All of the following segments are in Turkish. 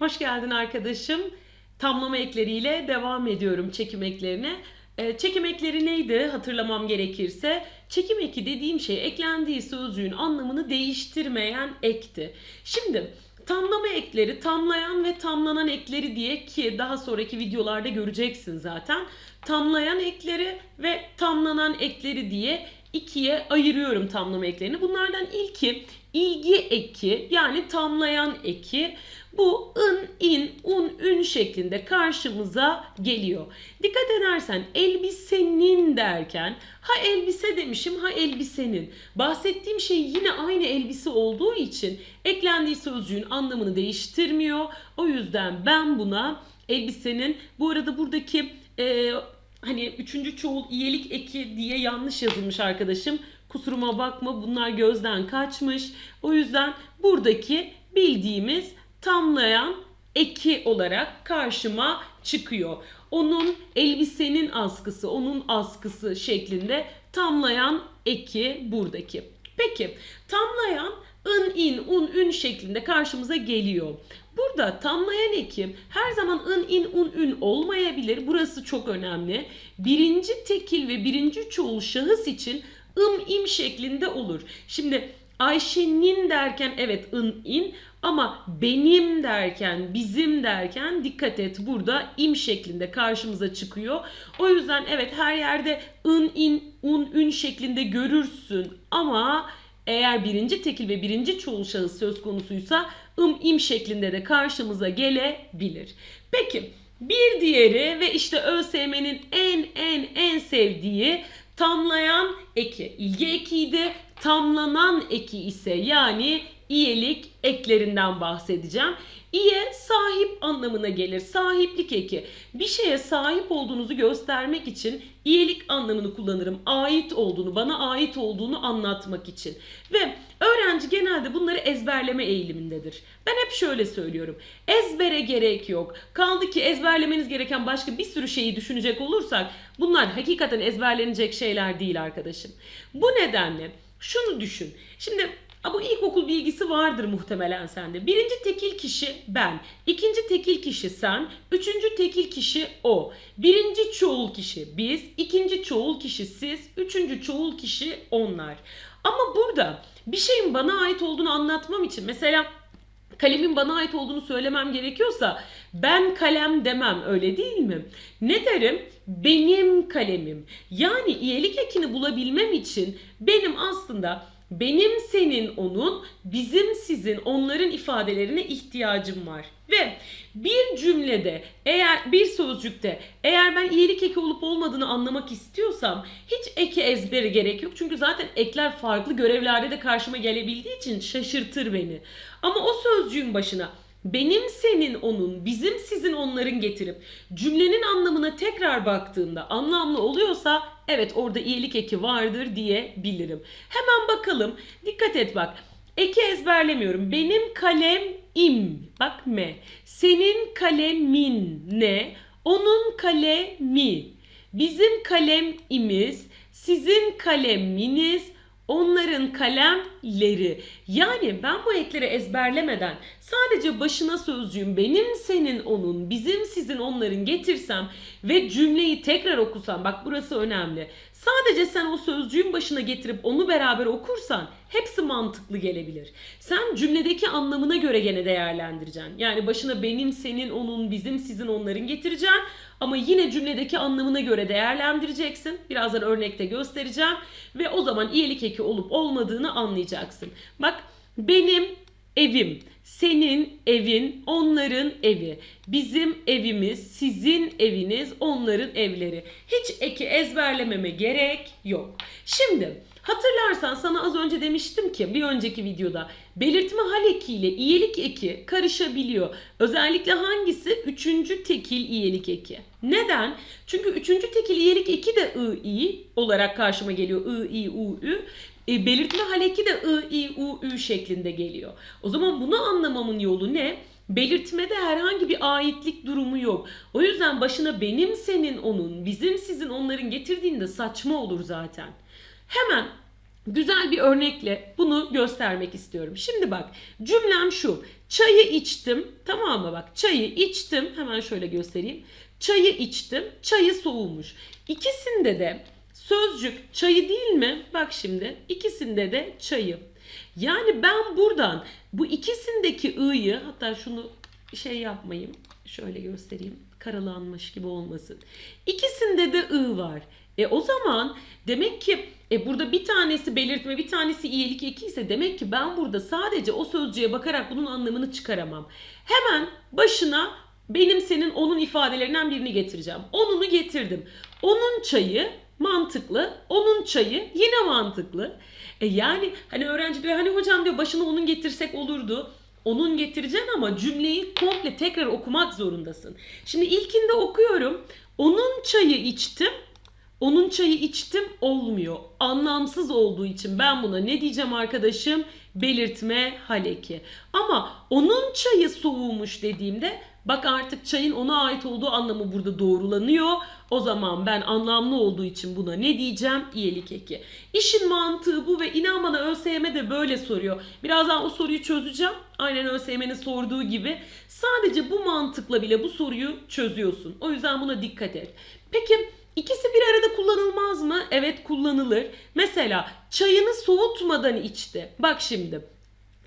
Hoş geldin arkadaşım. Tamlama ekleriyle devam ediyorum çekim eklerine. Ee, çekim ekleri neydi hatırlamam gerekirse? Çekim eki dediğim şey eklendiği sözcüğün anlamını değiştirmeyen ekti. Şimdi tamlama ekleri tamlayan ve tamlanan ekleri diye ki daha sonraki videolarda göreceksin zaten. Tamlayan ekleri ve tamlanan ekleri diye ikiye ayırıyorum tamlama eklerini. Bunlardan ilki ilgi eki yani tamlayan eki. Bu ın, in, un, ün şeklinde karşımıza geliyor. Dikkat edersen elbisenin derken ha elbise demişim ha elbisenin. Bahsettiğim şey yine aynı elbise olduğu için eklendiği sözcüğün anlamını değiştirmiyor. O yüzden ben buna elbisenin bu arada buradaki e, hani üçüncü çoğul iyelik eki diye yanlış yazılmış arkadaşım. Kusuruma bakma bunlar gözden kaçmış. O yüzden buradaki bildiğimiz tamlayan eki olarak karşıma çıkıyor. Onun elbisenin askısı, onun askısı şeklinde tamlayan eki buradaki. Peki tamlayan ın, in, un, ün şeklinde karşımıza geliyor. Burada tamlayan eki her zaman ın, in, un, ün olmayabilir. Burası çok önemli. Birinci tekil ve birinci çoğul şahıs için ım, im şeklinde olur. Şimdi Ayşe'nin derken evet ın, in ama benim derken, bizim derken dikkat et burada im şeklinde karşımıza çıkıyor. O yüzden evet her yerde ın, in, un, ün şeklinde görürsün ama eğer birinci tekil ve birinci çoğul şahıs söz konusuysa ım, im şeklinde de karşımıza gelebilir. Peki bir diğeri ve işte ÖSYM'nin en en en sevdiği tamlayan eki. İlgi ekiydi. Tamlanan eki ise yani iyelik eklerinden bahsedeceğim. İye sahip anlamına gelir. Sahiplik eki. Bir şeye sahip olduğunuzu göstermek için iyelik anlamını kullanırım. Ait olduğunu, bana ait olduğunu anlatmak için. Ve öğrenci genelde bunları ezberleme eğilimindedir. Ben hep şöyle söylüyorum. Ezbere gerek yok. Kaldı ki ezberlemeniz gereken başka bir sürü şeyi düşünecek olursak bunlar hakikaten ezberlenecek şeyler değil arkadaşım. Bu nedenle şunu düşün. Şimdi Ha, Bu ilkokul bilgisi vardır muhtemelen sende. Birinci tekil kişi ben, ikinci tekil kişi sen, üçüncü tekil kişi o. Birinci çoğul kişi biz, ikinci çoğul kişi siz, üçüncü çoğul kişi onlar. Ama burada bir şeyin bana ait olduğunu anlatmam için mesela kalemin bana ait olduğunu söylemem gerekiyorsa ben kalem demem öyle değil mi? Ne derim? Benim kalemim. Yani iyilik ekini bulabilmem için benim aslında benim senin onun, bizim sizin onların ifadelerine ihtiyacım var. Ve bir cümlede eğer bir sözcükte eğer ben iyilik eki olup olmadığını anlamak istiyorsam hiç eki ezberi gerek yok. Çünkü zaten ekler farklı görevlerde de karşıma gelebildiği için şaşırtır beni. Ama o sözcüğün başına benim senin onun, bizim sizin onların getirip cümlenin anlamına tekrar baktığımda anlamlı oluyorsa evet orada iyilik eki vardır diyebilirim. Hemen bakalım. Dikkat et bak. Eki ezberlemiyorum. Benim kalem im. Bak me. Senin kalemin ne? Onun kalemi. Bizim kalem imiz. Sizin kaleminiz onların kalemleri. Yani ben bu ekleri ezberlemeden sadece başına sözcüğüm benim senin onun bizim sizin onların getirsem ve cümleyi tekrar okusam bak burası önemli. Sadece sen o sözcüğün başına getirip onu beraber okursan hepsi mantıklı gelebilir. Sen cümledeki anlamına göre gene değerlendireceksin. Yani başına benim senin onun bizim sizin onların getireceksin ama yine cümledeki anlamına göre değerlendireceksin. Birazdan örnekte göstereceğim ve o zaman iyilik eki olup olmadığını anlayacaksın. Bak benim evim, senin evin, onların evi, bizim evimiz, sizin eviniz, onların evleri. Hiç eki ezberlememe gerek yok. Şimdi hatırlarsan sana az önce demiştim ki bir önceki videoda belirtme hal eki ile eki karışabiliyor. Özellikle hangisi? Üçüncü tekil iyilik eki. Neden? Çünkü üçüncü tekil iyilik eki de ı, i olarak karşıma geliyor. I, i, u, ü. E, belirtme hal eki de I, I, U, Ü şeklinde geliyor. O zaman bunu anlamamın yolu ne? Belirtmede herhangi bir aitlik durumu yok. O yüzden başına benim, senin, onun, bizim, sizin, onların getirdiğinde saçma olur zaten. Hemen güzel bir örnekle bunu göstermek istiyorum. Şimdi bak cümlem şu. Çayı içtim. Tamam mı bak? Çayı içtim. Hemen şöyle göstereyim. Çayı içtim. Çayı soğumuş. İkisinde de sözcük çayı değil mi? Bak şimdi ikisinde de çayı. Yani ben buradan bu ikisindeki ı'yı hatta şunu şey yapmayayım. Şöyle göstereyim. Karalanmış gibi olmasın. İkisinde de ı var. E o zaman demek ki e burada bir tanesi belirtme bir tanesi iyilik eki ise demek ki ben burada sadece o sözcüğe bakarak bunun anlamını çıkaramam. Hemen başına benim senin onun ifadelerinden birini getireceğim. Onunu getirdim. Onun çayı mantıklı. Onun çayı yine mantıklı. E yani hani öğrenci diyor hani hocam diyor başına onun getirsek olurdu. Onun getireceksin ama cümleyi komple tekrar okumak zorundasın. Şimdi ilkinde okuyorum. Onun çayı içtim. Onun çayı içtim olmuyor. Anlamsız olduğu için ben buna ne diyeceğim arkadaşım? Belirtme haleki. Ama onun çayı soğumuş dediğimde bak artık çayın ona ait olduğu anlamı burada doğrulanıyor. O zaman ben anlamlı olduğu için buna ne diyeceğim? İyelik eki. İşin mantığı bu ve inan bana ÖSYM de böyle soruyor. Birazdan o soruyu çözeceğim. Aynen ÖSYM'nin sorduğu gibi. Sadece bu mantıkla bile bu soruyu çözüyorsun. O yüzden buna dikkat et. Peki İkisi bir arada kullanılmaz mı? Evet kullanılır. Mesela çayını soğutmadan içti. Bak şimdi.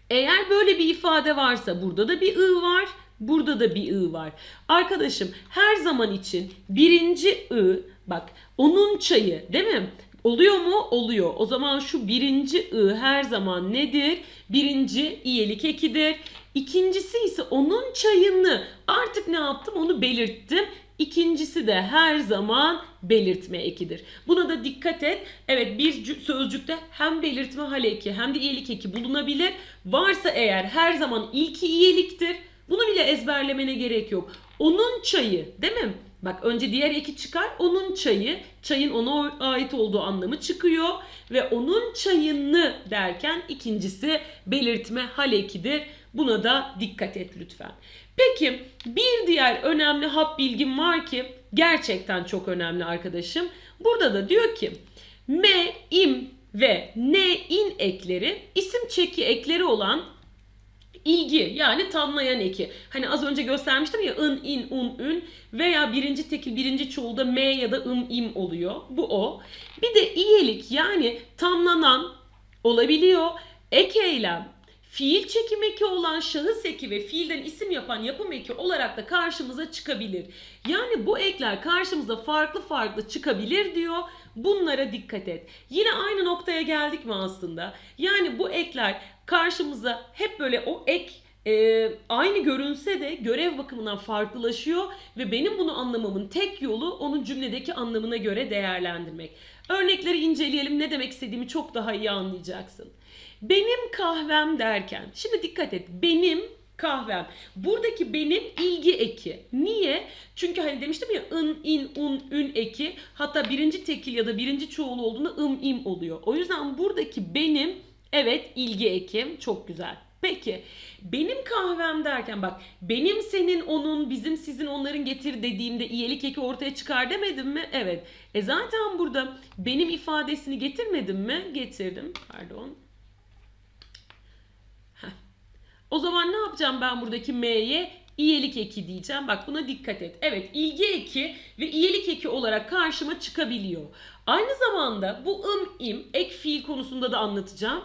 Eğer böyle bir ifade varsa burada da bir ı var. Burada da bir ı var. Arkadaşım her zaman için birinci ı bak onun çayı değil mi? Oluyor mu? Oluyor. O zaman şu birinci ı her zaman nedir? Birinci iyelik ekidir. İkincisi ise onun çayını artık ne yaptım onu belirttim. İkincisi de her zaman belirtme ekidir. Buna da dikkat et. Evet bir cü- sözcükte hem belirtme hal eki hem de iyelik eki bulunabilir. Varsa eğer her zaman ilki iyeliktir. Bunu bile ezberlemene gerek yok. Onun çayı değil mi? Bak önce diğer eki çıkar. Onun çayı, çayın ona ait olduğu anlamı çıkıyor. Ve onun çayını derken ikincisi belirtme hal ekidir. Buna da dikkat et lütfen. Peki bir diğer önemli hap bilgim var ki gerçekten çok önemli arkadaşım. Burada da diyor ki me, im ve ne, in ekleri isim çeki ekleri olan ilgi yani tamlayan eki. Hani az önce göstermiştim ya ın, in, un, ün veya birinci tekil birinci çoğulda m ya da ım, im oluyor. Bu o. Bir de iyelik yani tamlanan olabiliyor. Ek eylem, fiil çekim eki olan şahıs eki ve fiilden isim yapan yapım eki olarak da karşımıza çıkabilir. Yani bu ekler karşımıza farklı farklı çıkabilir diyor. Bunlara dikkat et. Yine aynı noktaya geldik mi aslında? Yani bu ekler karşımıza hep böyle o ek e, aynı görünse de görev bakımından farklılaşıyor ve benim bunu anlamamın tek yolu onun cümledeki anlamına göre değerlendirmek. Örnekleri inceleyelim ne demek istediğimi çok daha iyi anlayacaksın. Benim kahvem derken, şimdi dikkat et, benim kahvem. Buradaki benim ilgi eki. Niye? Çünkü hani demiştim ya ın, in, un, ün eki hatta birinci tekil ya da birinci çoğul olduğunda ım, im oluyor. O yüzden buradaki benim evet ilgi ekim çok güzel. Peki benim kahvem derken bak benim senin onun bizim sizin onların getir dediğimde iyilik eki ortaya çıkar demedim mi? Evet. E zaten burada benim ifadesini getirmedim mi? Getirdim. Pardon. Heh. O zaman ne yapacağım ben buradaki M'ye? İyelik eki diyeceğim. Bak buna dikkat et. Evet ilgi eki ve iyelik eki olarak karşıma çıkabiliyor. Aynı zamanda bu ım im ek fiil konusunda da anlatacağım.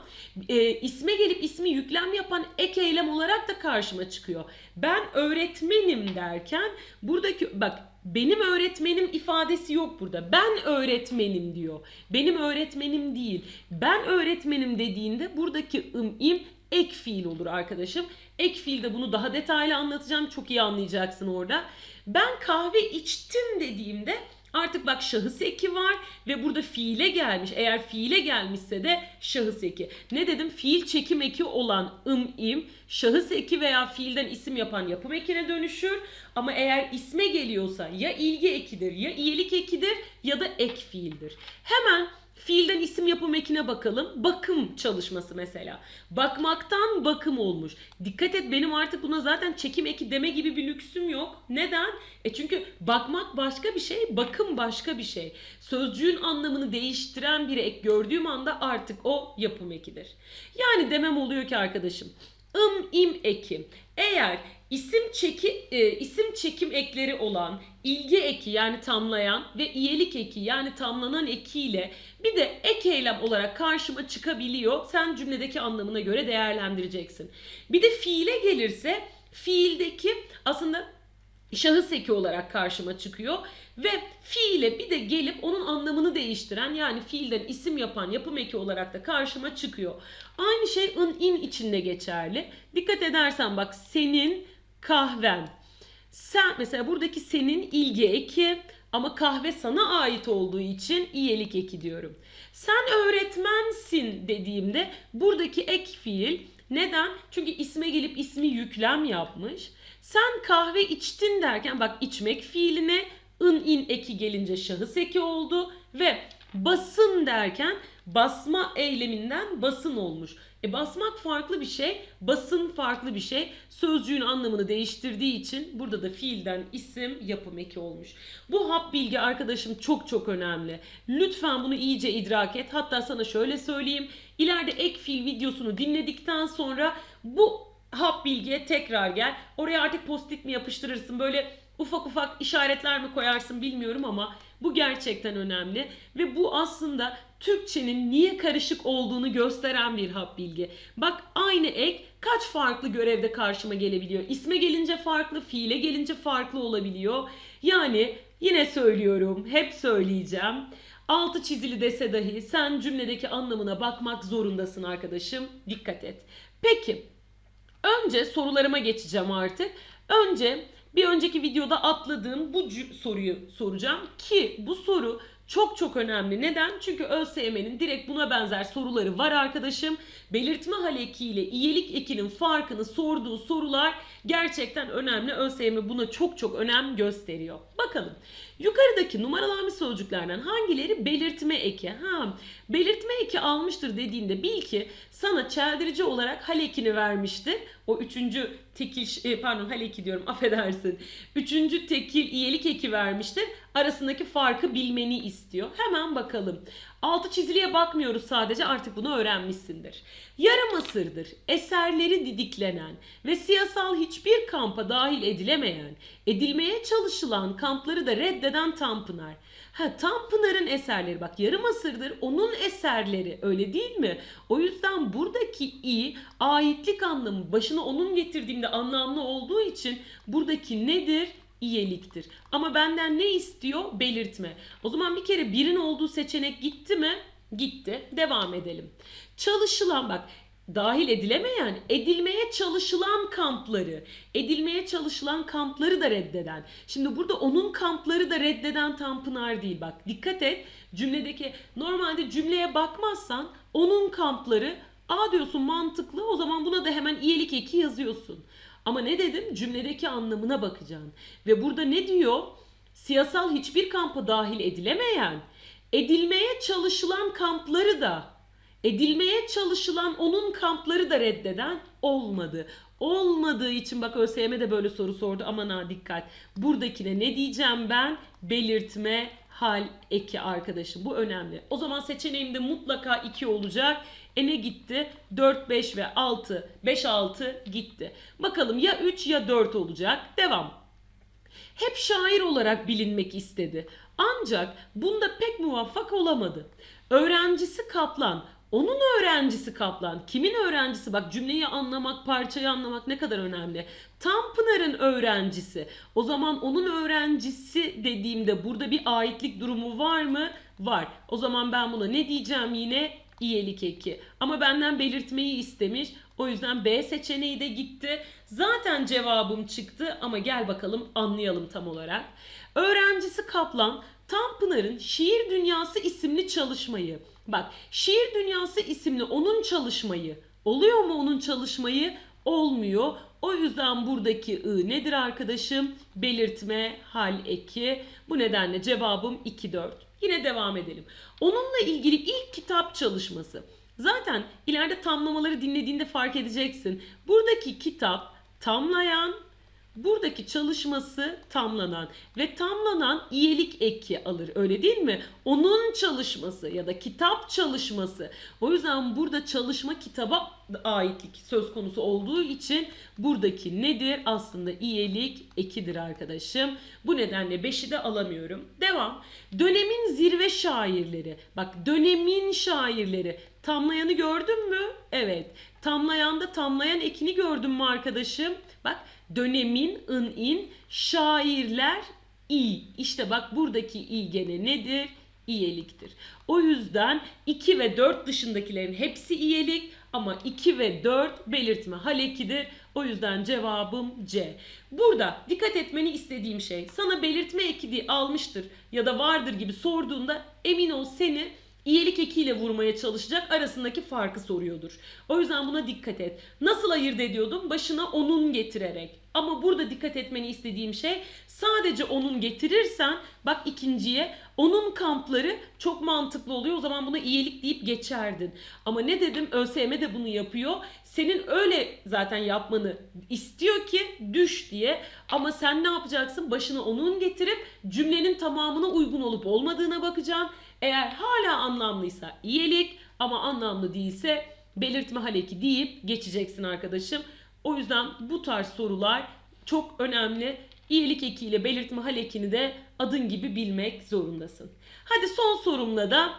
E, isme gelip ismi yüklem yapan ek eylem olarak da karşıma çıkıyor. Ben öğretmenim derken buradaki bak benim öğretmenim ifadesi yok burada. Ben öğretmenim diyor. Benim öğretmenim değil. Ben öğretmenim dediğinde buradaki ım im ek fiil olur arkadaşım. Ek fiilde bunu daha detaylı anlatacağım. Çok iyi anlayacaksın orada. Ben kahve içtim dediğimde artık bak şahıs eki var ve burada fiile gelmiş. Eğer fiile gelmişse de şahıs eki. Ne dedim? Fiil çekim eki olan ım im şahıs eki veya fiilden isim yapan yapım ekine dönüşür. Ama eğer isme geliyorsa ya ilgi ekidir ya iyilik ekidir ya da ek fiildir. Hemen Fiilden isim yapım ekine bakalım. Bakım çalışması mesela. Bakmaktan bakım olmuş. Dikkat et benim artık buna zaten çekim eki deme gibi bir lüksüm yok. Neden? E çünkü bakmak başka bir şey, bakım başka bir şey. Sözcüğün anlamını değiştiren bir ek gördüğüm anda artık o yapım ekidir. Yani demem oluyor ki arkadaşım ım im eki eğer isim çeki e, isim çekim ekleri olan ilgi eki yani tamlayan ve iyelik eki yani tamlanan ekiyle bir de ek eylem olarak karşıma çıkabiliyor. Sen cümledeki anlamına göre değerlendireceksin. Bir de fiile gelirse fiildeki aslında şahıs eki olarak karşıma çıkıyor ve fiile bir de gelip onun anlamını değiştiren yani fiilden isim yapan yapım eki olarak da karşıma çıkıyor. Aynı şey ın in içinde geçerli. Dikkat edersen bak senin kahven. Sen mesela buradaki senin ilgi eki ama kahve sana ait olduğu için iyilik eki diyorum. Sen öğretmensin dediğimde buradaki ek fiil neden? Çünkü isme gelip ismi yüklem yapmış. Sen kahve içtin derken bak içmek fiiline ın in eki gelince şahıs eki oldu ve basın derken basma eyleminden basın olmuş. E basmak farklı bir şey, basın farklı bir şey. Sözcüğün anlamını değiştirdiği için burada da fiilden isim yapım eki olmuş. Bu hap bilgi arkadaşım çok çok önemli. Lütfen bunu iyice idrak et. Hatta sana şöyle söyleyeyim. İleride ek fiil videosunu dinledikten sonra bu hap bilgiye tekrar gel. Oraya artık post-it mi yapıştırırsın böyle ufak ufak işaretler mi koyarsın bilmiyorum ama bu gerçekten önemli ve bu aslında Türkçenin niye karışık olduğunu gösteren bir hap bilgi. Bak aynı ek kaç farklı görevde karşıma gelebiliyor. İsme gelince farklı, fiile gelince farklı olabiliyor. Yani yine söylüyorum, hep söyleyeceğim. Altı çizili dese dahi sen cümledeki anlamına bakmak zorundasın arkadaşım. Dikkat et. Peki Önce sorularıma geçeceğim artık. Önce bir önceki videoda atladığım bu soruyu soracağım ki bu soru çok çok önemli. Neden? Çünkü ÖSYM'nin direkt buna benzer soruları var arkadaşım. Belirtme hal eki ile iyilik ekinin farkını sorduğu sorular gerçekten önemli. ÖSYM buna çok çok önem gösteriyor. Bakalım. Yukarıdaki numaralanmış sözcüklerden hangileri belirtme eki? Ha, belirtme eki almıştır dediğinde bil ki sana çeldirici olarak hal ekini vermişti. O üçüncü tekil, e, pardon hal eki diyorum affedersin. Üçüncü tekil iyelik eki vermiştir. Arasındaki farkı bilmeni istiyor. Hemen bakalım. Altı çiziliye bakmıyoruz sadece artık bunu öğrenmişsindir. Yarım asırdır eserleri didiklenen ve siyasal hiçbir kampa dahil edilemeyen, edilmeye çalışılan kampları da reddeden Tanpınar. Ha Tanpınar'ın eserleri bak yarım asırdır onun eserleri öyle değil mi? O yüzden buradaki i aitlik anlamı başına onun getirdiğimde anlamlı olduğu için buradaki nedir? İyeliktir. Ama benden ne istiyor? Belirtme. O zaman bir kere birin olduğu seçenek gitti mi? Gitti. Devam edelim. Çalışılan bak dahil edilemeyen, edilmeye çalışılan kampları, edilmeye çalışılan kampları da reddeden. Şimdi burada onun kampları da reddeden Tanpınar değil bak. Dikkat et cümledeki normalde cümleye bakmazsan onun kampları A diyorsun mantıklı o zaman buna da hemen iyilik eki yazıyorsun. Ama ne dedim? Cümledeki anlamına bakacaksın. Ve burada ne diyor? Siyasal hiçbir kampa dahil edilemeyen, edilmeye çalışılan kampları da, edilmeye çalışılan onun kampları da reddeden olmadı. Olmadığı için bak ÖSYM de böyle soru sordu. Aman ha dikkat. Buradakine ne diyeceğim ben? Belirtme hal eki arkadaşım. Bu önemli. O zaman seçeneğimde mutlaka 2 olacak. E ne gitti? 4, 5 ve 6. 5, 6 gitti. Bakalım ya 3 ya 4 olacak. Devam. Hep şair olarak bilinmek istedi. Ancak bunda pek muvaffak olamadı. Öğrencisi Kaplan, onun öğrencisi Kaplan. Kimin öğrencisi? Bak cümleyi anlamak, parçayı anlamak ne kadar önemli. Tanpınar'ın öğrencisi. O zaman onun öğrencisi dediğimde burada bir aitlik durumu var mı? Var. O zaman ben buna ne diyeceğim yine? İyelik eki. Ama benden belirtmeyi istemiş. O yüzden B seçeneği de gitti. Zaten cevabım çıktı ama gel bakalım anlayalım tam olarak. Öğrencisi Kaplan Tanpınar'ın Şiir Dünyası isimli çalışmayı. Bak Şiir Dünyası isimli onun çalışmayı. Oluyor mu onun çalışmayı? Olmuyor. O yüzden buradaki I nedir arkadaşım? Belirtme hal eki. Bu nedenle cevabım 2 4. Yine devam edelim. Onunla ilgili ilk kitap çalışması. Zaten ileride tamlamaları dinlediğinde fark edeceksin. Buradaki kitap tamlayan, buradaki çalışması tamlanan ve tamlanan iyilik eki alır öyle değil mi? Onun çalışması ya da kitap çalışması. O yüzden burada çalışma kitaba aitlik söz konusu olduğu için buradaki nedir? Aslında iyilik ekidir arkadaşım. Bu nedenle 5'i de alamıyorum. Devam. Dönemin zirve şairleri. Bak dönemin şairleri. Tamlayanı gördün mü? Evet. Tamlayanda tamlayan ekini gördün mü arkadaşım? Bak dönemin ın in şairler i. İşte bak buradaki i gene nedir? İyeliktir. O yüzden 2 ve 4 dışındakilerin hepsi iyelik ama 2 ve 4 belirtme hal ekidir. O yüzden cevabım C. Burada dikkat etmeni istediğim şey sana belirtme eki diye almıştır ya da vardır gibi sorduğunda emin ol seni iyilik ekiyle vurmaya çalışacak arasındaki farkı soruyordur. O yüzden buna dikkat et. Nasıl ayırt ediyordum? Başına onun getirerek. Ama burada dikkat etmeni istediğim şey sadece onun getirirsen bak ikinciye onun kampları çok mantıklı oluyor. O zaman buna iyilik deyip geçerdin. Ama ne dedim? ÖSYM de bunu yapıyor. Senin öyle zaten yapmanı istiyor ki düş diye. Ama sen ne yapacaksın? Başına onun getirip cümlenin tamamına uygun olup olmadığına bakacaksın. Eğer hala anlamlıysa iyilik ama anlamlı değilse belirtme haleki deyip geçeceksin arkadaşım. O yüzden bu tarz sorular çok önemli. İyilik ekiyle belirtme halekini de adın gibi bilmek zorundasın. Hadi son sorumla da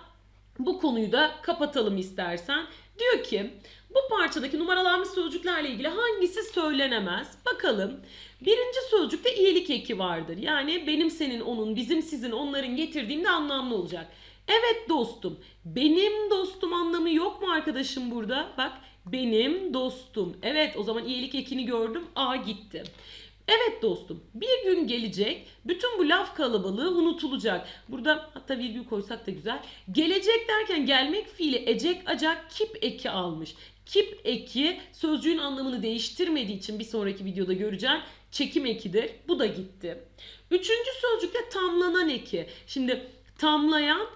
bu konuyu da kapatalım istersen. Diyor ki bu parçadaki numaralanmış sözcüklerle ilgili hangisi söylenemez? Bakalım. Birinci sözcükte iyilik eki vardır. Yani benim, senin, onun, bizim, sizin, onların getirdiğimde anlamlı olacak. Evet dostum. Benim dostum anlamı yok mu arkadaşım burada? Bak benim dostum. Evet o zaman iyilik ekini gördüm. A gitti. Evet dostum bir gün gelecek bütün bu laf kalabalığı unutulacak. Burada hatta virgül koysak da güzel. Gelecek derken gelmek fiili ecek acak kip eki almış. Kip eki sözcüğün anlamını değiştirmediği için bir sonraki videoda göreceğim. Çekim ekidir. Bu da gitti. Üçüncü sözcükte tamlanan eki. Şimdi tamlayan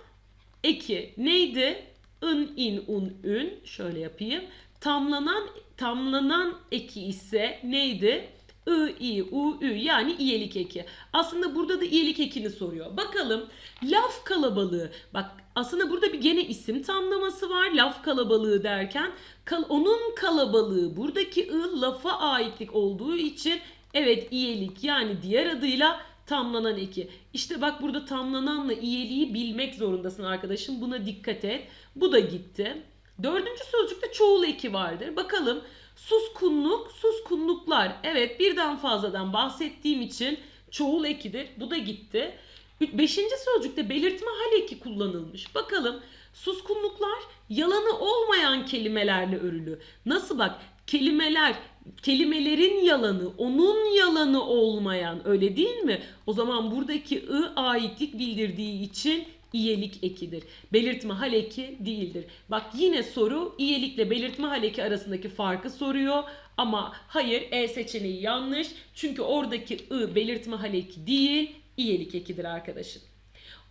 eki neydi? In, in, un, ün. Şöyle yapayım. Tamlanan tamlanan eki ise neydi? I, i, u, ü yani iyelik eki. Aslında burada da iyelik ekini soruyor. Bakalım laf kalabalığı. Bak aslında burada bir gene isim tamlaması var. Laf kalabalığı derken kal- onun kalabalığı buradaki I lafa aitlik olduğu için evet iyelik yani diğer adıyla tamlanan eki. İşte bak burada tamlananla iyiliği bilmek zorundasın arkadaşım. Buna dikkat et. Bu da gitti. Dördüncü sözcükte çoğul eki vardır. Bakalım suskunluk, suskunluklar. Evet birden fazladan bahsettiğim için çoğul ekidir. Bu da gitti. Beşinci sözcükte belirtme hal eki kullanılmış. Bakalım suskunluklar yalanı olmayan kelimelerle örülü. Nasıl bak kelimeler kelimelerin yalanı onun yalanı olmayan öyle değil mi? O zaman buradaki ı aitlik bildirdiği için iyelik ekidir. Belirtme hal eki değildir. Bak yine soru iyelikle belirtme hal eki arasındaki farkı soruyor. Ama hayır E seçeneği yanlış. Çünkü oradaki ı belirtme hal eki değil iyelik ekidir arkadaşım.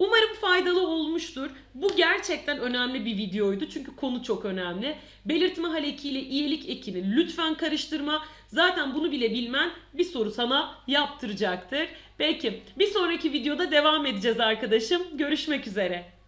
Umarım faydalı olmuştur. Bu gerçekten önemli bir videoydu çünkü konu çok önemli. Belirtme hal ekiyle iyilik ekini lütfen karıştırma. Zaten bunu bile bilmen bir soru sana yaptıracaktır. Peki bir sonraki videoda devam edeceğiz arkadaşım. Görüşmek üzere.